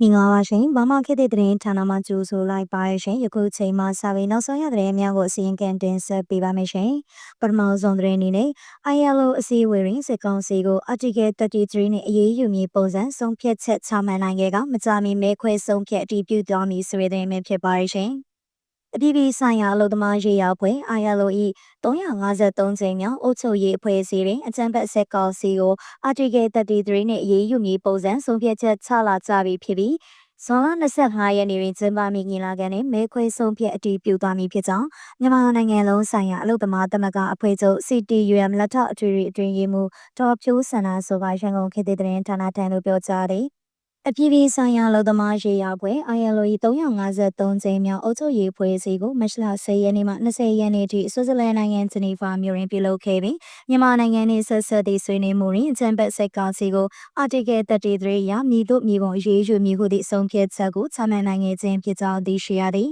မင်္ဂလာပါရှင်။ဘာမှခေတ်သစ်သတင်းဌာနမှကြိုဆိုလိုက်ပါရရှင်။ယခုချိန်မှစပြီးနောက်ဆုံးရသတင်းများကိုအစီရင်ခံတင်ဆက်ပေးပါမယ်ရှင်။ပထမဆုံးသတင်းအနေနဲ့ ILO အစည်းအဝေးတွင်စစ်ကောင်စီကို Article 33နဲ့အရေးယူမည်ပုံစံဆုံးဖြတ်ချက်ချမှတ်နိုင်ခဲ့ကမကြာမီမဲခွဲဆုံးဖြတ်အတည်ပြုသွားမည်ဆိုတဲ့သတင်းပဲဖြစ်ပါရရှင်။ အပြည်ပြည်ဆိုင်ရာအလုပ်သမားရေးရာအဖွဲ့ ILO ၏353ကြိမ်မြောက်အုပ်ချုပ်ရေးအဖွဲ့အစည်းတွင်အကြံဖက်ဆက်ကောင်စီကို Article 33နှင့်အရေးယူမည်ပုံစံဆုံးဖြတ်ချက်ချလာကြပြီဖြစ်ပြီးဇွန်လ25ရက်နေ့တွင်ကျင်းပမည့်ညီလာခံတွင်မဲခွဲဆုံးဖြတ်အတည်ပြုသွားမည်ဖြစ်ကြောင်းမြန်မာနိုင်ငံလုံးဆိုင်ရာအလုပ်သမားသမဂ္ဂအဖွဲ့ချုပ် CTUM လက်ထောက်အထွေထွေအတွင်းရေးမှူးဒေါ်ဖြိုးစန္ဒာဆိုပါရန်ကုန်ခေတ်သစ်သတင်းဌာနထံသို့ပြောကြားသည် အပြည်ပြည်ဆိုင်ရာလုံသမားရေးရာပွဲ ILO ၏353ကြိမ်မြောက်အုပ်ချုပ်ရေးဖွဲ့စည်းကိုမတ်လ10ရက်နေ့မှ20ရက်နေ့ထိဆွစ်ဇာလန်နိုင်ငံဂျနီဗာမြို့တွင်ပြုလုပ်ခဲ့ပြီးမြန်မာနိုင်ငံနှင့်ဆက်ဆက်သည့်ဆွေးနွေးမှုတွင်အကြံပတ်ဆက်ကောင်စီကို Article 33အရမည်သို့မည်ပုံရေးယူမည်ဟုသည့်ဆုံးဖြတ်ချက်ကိုချမှတ်နိုင်ခဲ့ခြင်းဖြစ်ကြောင်းသိရှိရသည်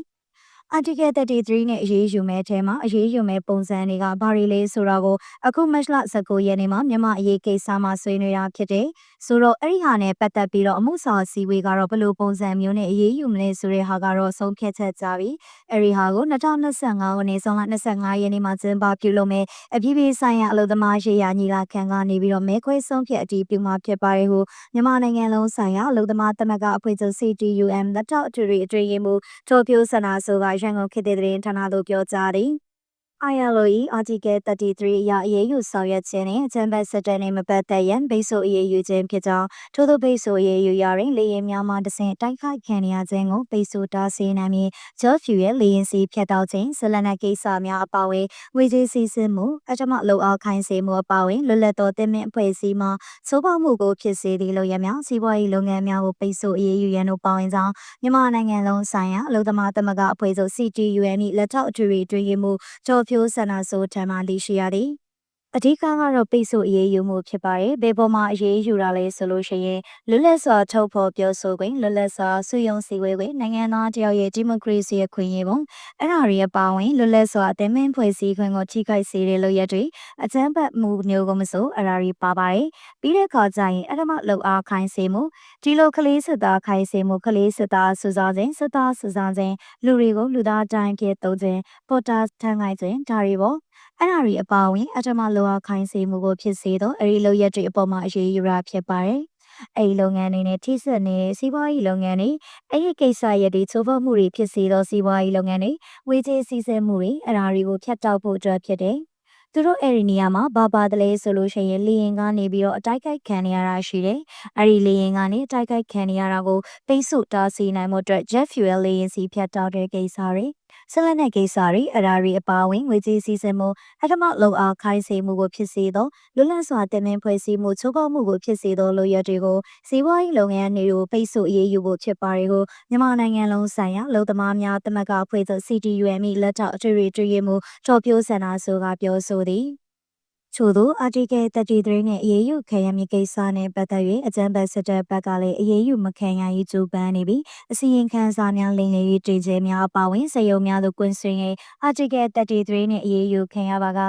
Article 33နဲ့အရေးယူမဲ့အဲမှာအရေးယူမဲ့ပုံစံတွေကဘာတွေလဲဆိုတော့ကိုအခုမတ်လ19ရက်နေ့မှာမြန်မာအရေးကိစ္စမှာဆွေးနွေးတာဖြစ်တယ်။ဆိုတော့အဲ့ဒီဟာနဲ့ပတ်သက်ပြီးတော့အမှုဆောင်စီဝေကတော့ဘယ်လိုပုံစံမျိုးနဲ့အရေးယူမလဲဆိုတဲ့ဟာကတော့ဆုံးဖြတ်ချက်ကြပြီ။အဲ့ဒီဟာကို2025ခုနှစ်ဇွန်လ25ရက်နေ့မှာကျင်းပပြုလုပ်မဲ့အပြည်ပြည်ဆိုင်ရာအလုပ်သမားရေးရာညီလာခံကနေပြီးတော့မဲခွဲဆုံးဖြတ်အတည်ပြုမှာဖြစ်ပါတယ်ဟုမြန်မာနိုင်ငံလုံးဆိုင်ရာအလုပ်သမားသမဂ္ဂအဖွဲ့ချုပ် CTUM လက်ထောက်အထွေထွေအတွင်းရေးမှူးထိုပြိုးစနာဆိုကရန်ကုန်ခေတ်သစ်သတင်းဌာနသို့ပြောကြားသည် ILO ၏ Article 33အရအရေးယူဆောင်ရွက်ခြင်းနှင့်အကြံဖက်စစ်တပ်နှင့်မပတ်သက်ရန်ဗိတ်ဆို့အရေးယူခြင်းဖြစ်ကြောင်းထို့သောဗိတ်ဆို့အရေးယူရာတွင်လေယာဉ်များမှတဆင့်တိုက်ခိုက်ခံရခြင်းကိုဗိတ်ဆို့တားဆီးနိုင်မည် George Few ရဲ့လေယာဉ်စီးဖြတ်တောက်ခြင်းဇလနကိစ္စများအပါအဝင်ငွေကြေးစီးဆင်းမှုအထမလုံအောင်ခိုင်းစေမှုအပါအဝင်လွတ်လပ်သောတင်မြင့်အဖွဲ့အစည်းမှသိုးပေါမှုကိုဖြစ်စေသည့်လုပ်ရများစီးပွားရေးလုပ်ငန်းများကိုပိတ်ဆို့အရေးယူရန်တို့ပါဝင်ကြောင်းမြန်မာနိုင်ငံလုံးဆိုင်ရာအလုပ်သမားသမဂ္ဂအဖွဲ့ချုပ် CTUN ၏လက်ထောက်အထွေထွေတွင်ရေးမှုကျော်ဖြိုးဆန္ဒဆိုထံမှသိရှိရသည် အဓိကကတော့ပိတ်ဆို့အရေးယူမှုဖြစ်ပါတယ်။ဘယ်ပေါ်မှာအရေးယူတာလဲဆိုလို့ရှိရင်လွတ်လပ်စွာထုတ်ဖော်ပြောဆိုခွင့်လွတ်လပ်စွာစုယုံစည်းဝေးခွင့်နိုင်ငံသားတယောက်ရဲ့ဒီမိုကရေစီအခွင့်အရေးပုံအဲ့ဒါတွေအပါအဝင်လွတ်လပ်စွာအသင်းမင်းဖွဲ့စည်းခွင့်ကိုထိခိုက်စေတဲ့လို့ရတွေအကြမ်းဖက်မှုမျိုးကိုမဆိုအဲ့ဒါတွေပါပါတယ်။ပြီးတဲ့အခါကျရင်အထမလောက်အားခိုင်းစေမှုဒီလိုကလေးစစ်သားခိုင်းစေမှုကလေးစစ်သားစူစားခြင်းစစ်သားစူစားခြင်းလူတွေကိုလူသားတိုင်းဖြစ်သုံးခြင်းပေါ်တာထန်ခိုင်းခြင်းဒါတွေပေါ့ အဲ့ဒါတွေအပါအဝင်အထမလောအားခိုင်းစေမှုကိုဖြစ်စေတော့အဲ့ဒီလုပ်ရက်တွေအပေါ်မှာအရေးယူရဖြစ်ပါတယ်။အဲ့ဒီလုပ်ငန်းတွေနဲ့ထိစပ်နေတဲ့စီးပွားရေးလုပ်ငန်းတွေအဲ့ဒီကိစ္စရက်တွေချိုးဖောက်မှုတွေဖြစ်စေတော့စီးပွားရေးလုပ်ငန်းတွေဝေချေစီးဆဲမှုတွေအဲ့ဒါတွေကိုဖျက်တောက်ဖို့အတွက်ဖြစ်တယ်။သူတို့အဲ့ဒီနေရာမှာဘာပါတလဲဆိုလို့ရှိရင်လေရင်ကနေပြီးတော့အတိုက်ခိုက်ခံနေရတာရှိတယ်။အဲ့ဒီလေရင်ကနေအတိုက်ခိုက်ခံနေရတာကိုပိတ်ဆို့တားဆီးနိုင်မှုအတွက် jet fuel လေရင်စီဖြတ်တောက်တဲ့ကိစ္စတွေ ဆက်လက်တဲ့ကိစ္စတွေအရာတွေအပါအဝင်ငွေကြေးစီးဆင်းမှုအထမလုံအားခိုင်းစေမှုကိုဖြစ်စေသောလွတ်လပ်စွာတင်မင်ဖွဲ့စည်းမှုချိုးဖောက်မှုကိုဖြစ်စေသောလိုရတွေကိုစီးပွားရေးလုပ်ငန်းတွေကိုပိတ်ဆို့အရေးယူဖို့ဖြစ်ပါတယ်ကိုမြန်မာနိုင်ငံလုံးဆိုင်ရာလုံသမားများတမကအဖွဲ့ချုပ် CTUM လက်ထောက်အထွေထွေတွေ့ရမှုတော်ပြိုးစန္ဒာဆိုကပြောဆိုသည် ချို့သော article 33နဲ့အရေးယူခံရမည့်ကိစ္စနဲ့ပတ်သက်၍အကြံပေးစစ်တပ်ဘက်ကလည်းအရေးယူမခံရရေးကြိုးပမ်းနေပြီးအစီရင်ခံစာများလိမ်လည်ရေးတည်ကျဲများအပါဝင်စရုံများသို့ကွင်းဆွင်၍ article 33နဲ့အရေးယူခံရပါက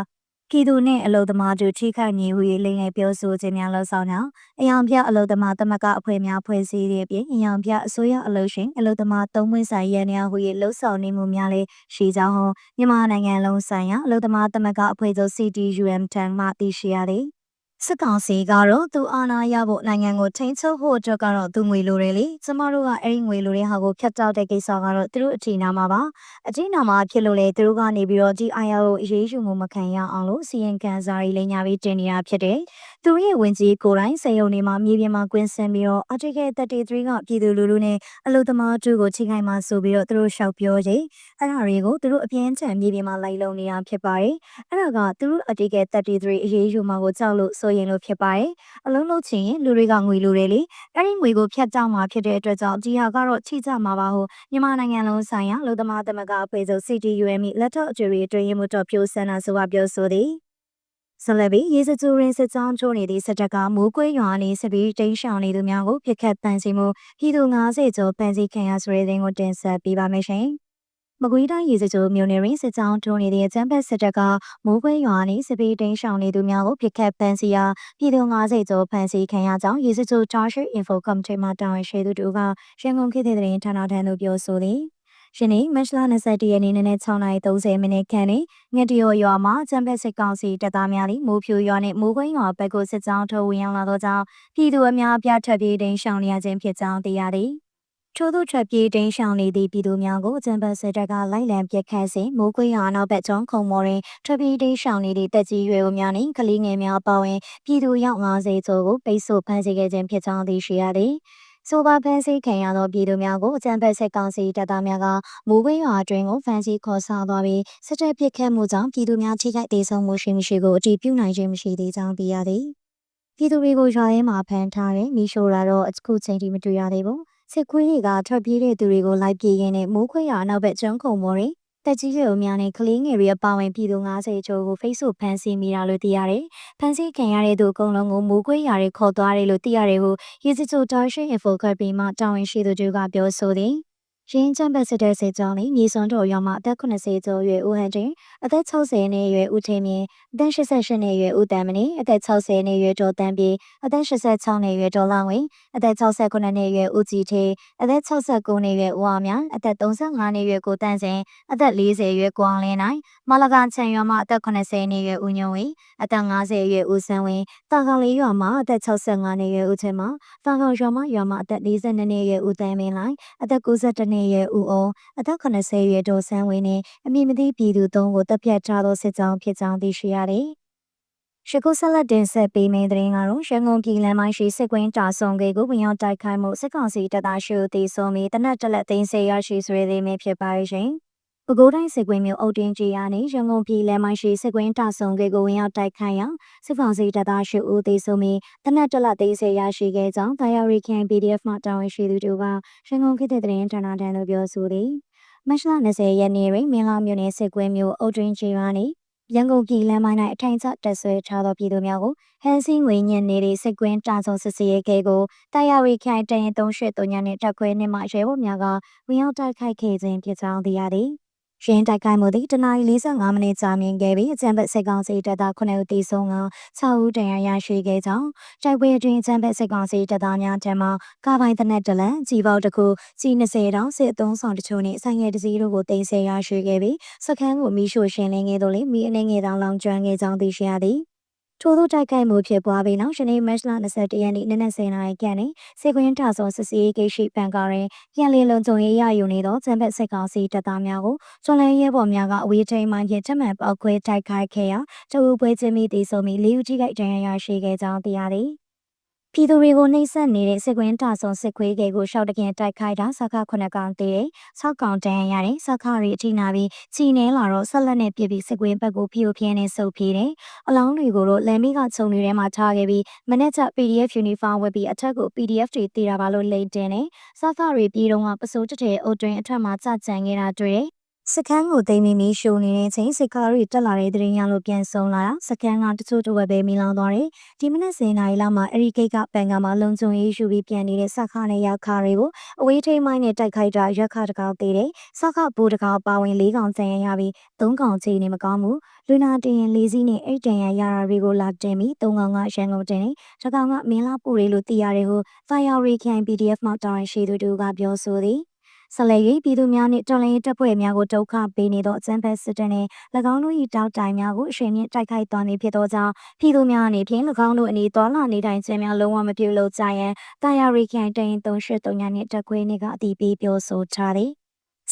ပြည်သူနှင့်အလုသမားတို့ထိခိုက်နေဟု၍လိမ်လည်ပြောဆိုခြင်းများလှုပ်ဆောင်ကြောင်းအယောင်ပြအလုသမားသမဂအဖွဲ့များဖွဲ့စည်းသည့်အပြင်အယောင်ပြအစိုးရအလုရှင်အလုသမားသုံးပွင့်ဆိုင်ရန်များဟု၍လှုပ်ဆောင်နေမှုများလည်းရှိကြောင်းဟောမြန်မာနိုင်ငံလုံးဆိုင်ရာအလုသမားသမဂအဖွဲ့ချုပ် CTUM ထံမှသိရှိရသည် စစ်ကောင်စီကတော့သူအာဏာရဖို့နိုင်ငံကိုထိန်းချုပ်ဖို့အတွက်ကတော့သူငွေလိုတယ်လေကျမတို့ကအဲ့ဒီငွေလိုတဲ့ဟာကိုဖြတ်တောက်တဲ့ကိစ္စကတော့သူတို့အထင်နာမှာပါအထင်နာမှာဖြစ်လို့လေသူတို့ကနေပြီးတော့ဒီ IR ကိုအရေးယူမှုမခံရအောင်လို့စီရင်ခံစာရေးလိညာပြီးတင်နေတာဖြစ်တယ်သူတို့ရဲ့ဝင်ကြီးကိုယ်တိုင်စေယုံနေမှာမြေပြင်မှာကွင်းဆင်းပြီးတော့ Article 33ကပြည်သူလူထုနဲ့အလို့သမားတို့ကိုချိန်ခိုင်မှာဆိုပြီးတော့သူတို့ရှောက်ပြောကြအဲ့ဒါတွေကိုသူတို့အပြင်းထန်မြေပြင်မှာလိုက်လုံနေတာဖြစ်ပါတယ်အဲ့ဒါကသူတို့ Article 33အရေးယူမှာကိုကြောက်လို့ဆိုရင်လို့ဖြစ်ပါတယ်အလုံးလုံးချင်ရင်လူတွေကငွေလိုတယ်လေအဲ့ဒီငွေကိုဖြတ်တောက်မှာဖြစ်တဲ့အတွက်ကြောင့်ဒီဟာကတော့ချိကြမှာပါဟုမြန်မာနိုင်ငံလုံးဆိုင်ရာလူသမားသမဂ္ဂအဖွဲ့ချုပ် CTUM လက်ထောက်အကျွေးအတွင်းမှုတော်ပြိုဆန္ဒဆိုပါပြောဆိုသည်ဆလဘီရေစကျူရင်းစစ်ကြောင်းချိုးနေသည့်စစ်တပ်ကမိုးကွေးရွာနေစပီးတိန်းရှောင်နေသူများကိုပြစ်ခတ်တန်စီမှုပြည်သူ90ကျော်ပန်းစီခံရဆိုတဲ့တဲ့ကိုတင်ဆက်ပေးပါမယ်ရှင်။ မကွေးတိုင်းရေစကြိုမြို့နယ်ရင်းစစ်ကြောင်းထုံးနေတဲ့ကျန်းဖက်စစ်တပ်ကမိုးခွဲရွာနေစပီတိန်ရှောင်နေသူများကိုပြစ်ခတ်ဖမ်းဆီးရာပြည်သူ90ကျော်ဖမ်းဆီးခံရကြောင်းရေစကြို Township Info Committee မှတာဝန်ရှိသူတို့ကရန်ကုန်ခေတ်တဲ့သတင်းဌာနထံသို့ပြောဆိုသည်ယနေ့မတ်လ21ရက်နေ့နနက်6:30မိနစ်ခန့်တွင်ငှက်တရော်ရွာမှာကျန်းဖက်စစ်ကောင်စီတပ်သားများသည်မိုးဖြူရွာနှင့်မိုးခွင်းရွာဘက်ကိုစစ်ကြောင်းထိုးဝင်ရောက်လာသောကြောင့်ပြည်သူအများအပြားထပ်ပြေးတိန်ရှောင်နေရခြင်းဖြစ်ကြောင်းသိရသည် ထို့သောထွက်ပြေးတိန်ရှောင်နေသည့်ပြည်သူများကိုကျန်းဖက်စစ်တပ်ကလိုက်လံပစ်ခတ်စဉ်မိုးခွေရွာနောက်ဘက်ကျောင်းခုံမော်တွင်ထွက်ပြေးတိန်ရှောင်နေသည့်တက်ကြီးရွယ်အိုများနှင့်ကလေးငယ်များပါဝင်ပြည်သူရောက်90ကျော်ကိုပိတ်ဆို့ဖမ်းဆီးခဲ့ခြင်းဖြစ်ကြောင်းသိရှိရသည်ဆိုပါဖန်စီခံရသောပြည်သူများကိုအကြံဖက်စစ်ကောင်စီတပ်သားများကမိုးဝေးရွာအတွင်းကိုဖန်စီခေါ်ဆောင်သွားပြီးစစ်တပ်ပစ်ခတ်မှုကြောင့်ပြည်သူများထိခိုက်ဒေဆုံးမှုရှိမရှိကိုအတည်ပြုနိုင်ခြင်းမရှိသေးကြောင်းသိရသည်ပြည်သူတွေကိုရွာထဲမှာဖမ်းထားတဲ့မိရှို့တာတော့အခုချိန်ထိမတွေ့ရသေးဘူး စစ်ခွေးတွေကထွက်ပြေးတဲ့သူတွေကိုလိုက်ပြေးရင်းနဲ့မိုးခွေရွာနောက်ဘက်ကျွန်းခုံမော်တွင်တက်ကြီးရွယ်များနဲ့ကလေးငယ်တွေအပါအဝင်ပြည်သူ90ကျော်ကို Facebook ဖမ်းဆီးမိတာလို့သိရတယ်။ဖမ်းဆီးခံရတဲ့သူအကုန်လုံးကိုမိုးခွေးရာတွေခေါ်သွားတယ်လို့သိရတယ်ဟုရေစချိုတာရှင် Info ကပြီးမှတာဝန်ရှိသူတွေကပြောဆိုသည်။ ရင်းချမ်းဘတ်စစ်တဲ့စေကြောင်းလေးမြေစွန်တော်ရွာမှာအသက်80ကျော်ရွယ်ဦးဟန်တင်အသက်60နှစ်ရွယ်ဦးထေမြင့်အသက်88နှစ်ရွယ်ဦးတန်မဏိအသက်60နှစ်ရွယ်ဒေါ်တန်ပြေအသက်86နှစ်ရွယ်ဒေါ်လောင်ဝင်းအသက်69နှစ်ရွယ်ဦးကြည်ထေအသက်69နှစ်ရွယ်ဦးအောင်မြအသက်35နှစ်ရွယ်ကိုတန်းစင်အသက်40ရွယ်ကိုအောင်လင်းနိုင်မလကန်ချန်ရွာမှာအသက်80နှစ်ရွယ်ဦးညုံဝင်းအသက်50ရွယ်ဦးစန်းဝင်းတာကောင်လေးရွာမှာအသက်65နှစ်ရွယ်ဦးချင်မတာကောင်ရွာမှာရွာမှာအသက်42နှစ်ရွယ်ဦးတန်းမင်းလိုက်အသက်92နှစ်ရွယ်ဦးအောင်အသက်80ရွယ်ဒေါ်ဆန်းဝင်းနဲ့အမည်မသိပြည်သူသုံးကိုတပ်ဖြတ်ထားသောစစ်ကြောင်းဖြစ်ကြောင်းသိရှိရတယ်။ရှကုဆက်လက်တင်ဆက်ပေးမယ့်တဲ့ရင်ကတော့ရန်ကုန်ပြည်လမ်းမရှိစစ်ကွင်းတာဆုံကေကိုဝင်ရောက်တိုက်ခိုက်မှုစစ်ကောင်စီတပ်သားရှိသည်ဆိုပြီးတနက်တလက်သိမ်းဆဲရရှိဆွေးသေးမဖြစ်ပါရဲ့ရှင်။ ပဲခူးတိုင်းစစ်ကွင်းမြို့အုတ်တင်းကြီးကနေရန်ကုန်ပြည်လမ်းမရှိစစ်ကွင်းတာဆုံကေကိုဝင်ရောက်တိုက်ခိုက်ရာစစ်ကောင်စီတပ်သားရှိဦးသေးဆိုပြီးတနက်တလက်သိမ်းဆဲရရှိခဲ့ကြောင်းတာယာရီကန် PDF မှတာဝန်ရှိသူတို့ကရန်ကုန်ခေတ်တဲ့သတင်းဌာနတန်းတို့ပြောဆိုသည်။မတ်လ20ရက်နေ့တွင်မင်းလာမြို့နယ်စစ်ကွင်းမြို့အုတ်တွင်းချေရွာနှင့်ရန်ကုန်ပြည်လမ်းမိုင်း၌အထိုင်ချတက်ဆွဲထားသောပြည်သူများကိုဟန်စင်းငွေညံ့နေတဲ့စစ်ကွင်းတာဆုံစစ်စေးရဲကိုတာယာရီခိုင်တရင်383ညနဲ့တက်ခွဲနှင့်မှရဲဘော်များကဝင်ရောက်တိုက်ခိုက်ခဲ့ခြင်းဖြစ်ကြောင်းသိရသည်။ ရင်းတိုက်ခိုက်မှုသည်တနအီ45မိနစ်ကြာမြင့်ခဲ့ပြီးအကြံဖက်စစ်ကောင်စီတပ်သား9ဦးသေဆုံးက6ဦးဒဏ်ရာရရှိခဲ့ကြောင်းတိုက်ပွဲအတွင်းအကြံဖက်စစ်ကောင်စီတပ်သားများထံမှကာပိုင်တနက်တလန်ကြီးပေါတစ်ခုကြီး20တောင်စစ်အုံဆောင်တချို့နှင့်ဆိုင်ငယ်တစည်းတို့ကိုတင်ဆက်ရရှိခဲ့ပြီးစခန်းကိုမိရှို့ရှင်းလင်းခဲ့သောလေမိအနေငယ်တောင်လောင်ကျွမ်းခဲ့ကြောင်းသိရှိရသည် ထို့သောတိုက်ခိုက်မှုဖြစ်ပွားပြီးနောက်ယနေ့မတ်လ21ရက်နေ့နနက်10:00နာရီခန့်တွင်စေကွင်းထဆောစစ်စီဂိတ်ရှိပန်ကားတွင်ပြန်လည်လုံခြုံရေးရယူနေသောကျန်းဖက်စစ်ကောင်စီတပ်သားများကိုကျွမ်းလန်းရဲဘော်များကအဝေးထိန်မှဖြင့်ချက်မှန်ပောက်ခွဲတိုက်ခိုက်ခဲ့ရာတအူပွဲချင်းမိတည်ဆုံပြီးလေးဦးကြီးကဒဏ်ရာရရှိခဲ့ကြောင်းသိရသည်။ ပြည်သူတွေကိုနှိပ်စက်နေတဲ့စစ်ကွင်းတာဆုံစစ်ခွေးကေကိုရှောက်တကင်တိုက်ခိုက်တာစခခုနှစ်ကောင်သေးတယ်။ဆောက်ကောင်တန်ရတဲ့စခရီအထိနာပြီးချီနေလာတော့ဆက်လက်နဲ့ပြစ်ပြီးစစ်ကွင်းဘက်ကိုဖီယိုဖျင်းနဲ့စုပ်ပြေးတယ်။အလောင်းတွေကိုတော့လမ်းမီးကခြုံတွေထဲမှာထားခဲ့ပြီးမနေ့က PDF uniform ဝတ်ပြီးအထက်ကို PDF တွေတည်တာပါလို့လိမ့်တင်တယ်။စခရီပြည်တော့ကပစိုးတထဲအုတ်တွင်အထက်မှာကြကြံခဲ့တာတွေ့တယ်။ စခန်းကိုသိမ်းမိပြီးရှိုးနေတဲ့အချိန်စစ်ကားတွေတက်လာတဲ့တရင်ရလို့ပြန်ဆုံလာတာစခန်းကတချို့တဝက်ပဲမိလောင်သွားတယ်ဒီမနက်10နာရီလောက်မှာအရီဂိတ်ကပန်ကမှာလုံခြုံရေးယူပြီးပြန်နေတဲ့စခန်းနဲ့ရောက်ခါတွေကိုအဝေးထိန်မိုင်းနဲ့တိုက်ခိုက်တာရက်ခါတကောက်သေးတယ်စခဘူတကောက်ပါဝင်၄កောင်ကျန်ရရပြီး၃កောင်ချိန်နေမကောင်းဘူးလူနာတင်ရင်၄စီးနဲ့အိတ်တန်ရရတာတွေကိုလာတင်ပြီး၃កောင်ကရန်ကုန်တင်တယ်တကောင်ကမင်းလာပူတွေလို့သိရတယ်ဟု Fire Recon PDF မှတာဝန်ရှိသူတို့ကပြောဆိုသည် ဆက်လက်၍ပြည်သူများနှင့်တော်လှန်ရေးတပ်ဖွဲ့များကိုဒုက္ခပေးနေသောအကြမ်းဖက်စစ်တပ်နှင့်၎င်းတို့၏တောက်တိုင်များကိုအရှိန်မြင့်တိုက်ခိုက်သွားမည်ဖြစ်သောကြောင့်ပြည်သူများအနေဖြင့်၎င်းတို့အနေတော်လှန်နေထိုင်ခြင်းများလုံးဝမပြုလုပ်ကြရန်တာယာရီခိုင်တရင်383ညနှင့်တက်ခွေးနှင့်ကအတီးပေးပြောဆိုထားသည်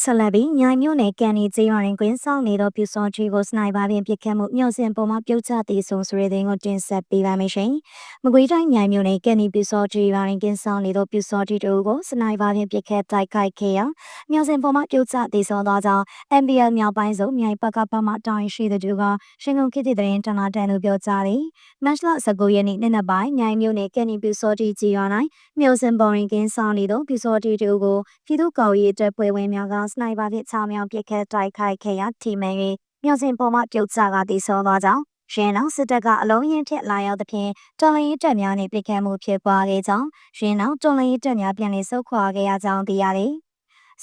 ဆက်လက်ပြီးညိုင်မြို့နယ်ကန်နီကျေးရွာတွင်ကွင်းဆောင်နေသောပြူစောကြီးကိုစနိုက်ပါဖြင့်ပစ်ခတ်မှုမျှော်စင်ပေါ်မှပြုတ်ကျသေးဆုံးဆိုတဲ့တဲ့ကိုတင်ဆက်ပေးပါမယ်ရှင်။မကွေးတိုင်းညိုင်မြို့နယ်ကန်နီပြူစောကြီးရွာတွင်ကွင်းဆောင်နေသောပြူစောကြီးတို့ကိုစနိုက်ပါဖြင့်ပစ်ခတ်တိုက်ခိုက်ခဲ့ရာမျှော်စင်ပေါ်မှပြုတ်ကျသေးဆုံးသောကြောင့် MBL မြောက်ပိုင်းစုံမြိုင်ပတ်ကပတ်မှတောင်းရှိတဲ့သူကရှင်ကုန်ခေတ်တဲ့ရင်တနာတန်လို့ပြောကြားသည်။မတ်လ19ရက်နေ့နေ့နက်ပိုင်းညိုင်မြို့နယ်ကန်နီပြူစောကြီးကြီးရွာ၌မျှော်စင်ပေါ်တွင်ကွင်းဆောင်နေသောပြူစောကြီးတို့ကိုပြည်သူ့ကောင်ရေးတပ်ဖွဲ့ဝင်များကစနိုက်ပါဖြင့်ချောင်းမြောင်ပစ်ခတ်တိုက်ခိုက်ခဲ့ရာထီမန်၍မြောက်စင်ပေါ်မှပြုတ်ကျကတည်ဆောသွားကြောင်းရင်းနောက်စစ်တပ်ကအလုံးရင်ထက်လာရောက်သဖြင့်တော်လှန်ရေးတပ်များနှင့်ပြည်ခတ်မှုဖြစ်ပွားခဲ့ကြောင်းရင်းနောက်တော်လှန်ရေးတပ်များပြန်လည်ဆုတ်ခွာခဲ့ရကြောင်းသိရတယ်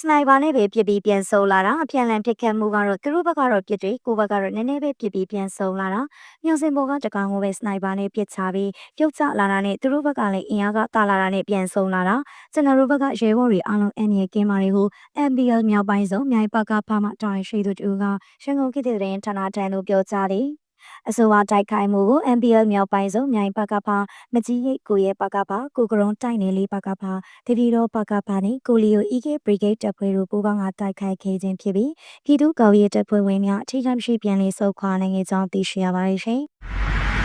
စနိုက်ပါနဲ့ပဲပြစ်ပြီးပြန်ဆုံလာတာအပြန်လန်ပြစ်ခတ်မှုကတော့သူတို့ဘက်ကတော့ပြစ်တွေကိုဘက်ကတော့နည်းနည်းပဲပြစ်ပြီးပြန်ဆုံလာတာညစင်ဘောကတကောင်ကိုပဲစနိုက်ပါနဲ့ပြစ်ချပြီးပြုတ်ကျလာတာနဲ့သူတို့ဘက်ကလည်းအင်အားကတာလာတာနဲ့ပြန်ဆုံလာတာကျွန်တော်တို့ဘက်ကရဲဘော်တွေအားလုံးအန်ရကင်းမာတွေကို MBL မြောက်ပိုင်းဆုံးမြိုင်ပကဖမှတာဝန်ရှိသူတူကရန်ကုန်ခေတ်တဲ့ရင်ဌာနတန်းလို့ပြောကြတယ် အဆိုပါတိုက်ခိုက်မှုကို MPL မြောက်ပိုင်းဆုံးမြိုင်ပကဖမကြီးရိတ်ကိုရဲ့ပကဖကိုကရုံတိုက်နေလေးပကဖတတိတော်ပကဖနဲ့ကိုလီယို EK Brigade တပ်ဖွဲ့တို့ပူးပေါင်းကတိုက်ခိုက်ခဲ့ခြင်းဖြစ်ပြီးပြည်သူ့ကော်ရီတပ်ဖွဲ့ဝင်များအထူးရှိပြန်လည်ဆုတ်ခွာနိုင်ခဲ့ကြောင်းသိရှိရပါတယ်ရှင်။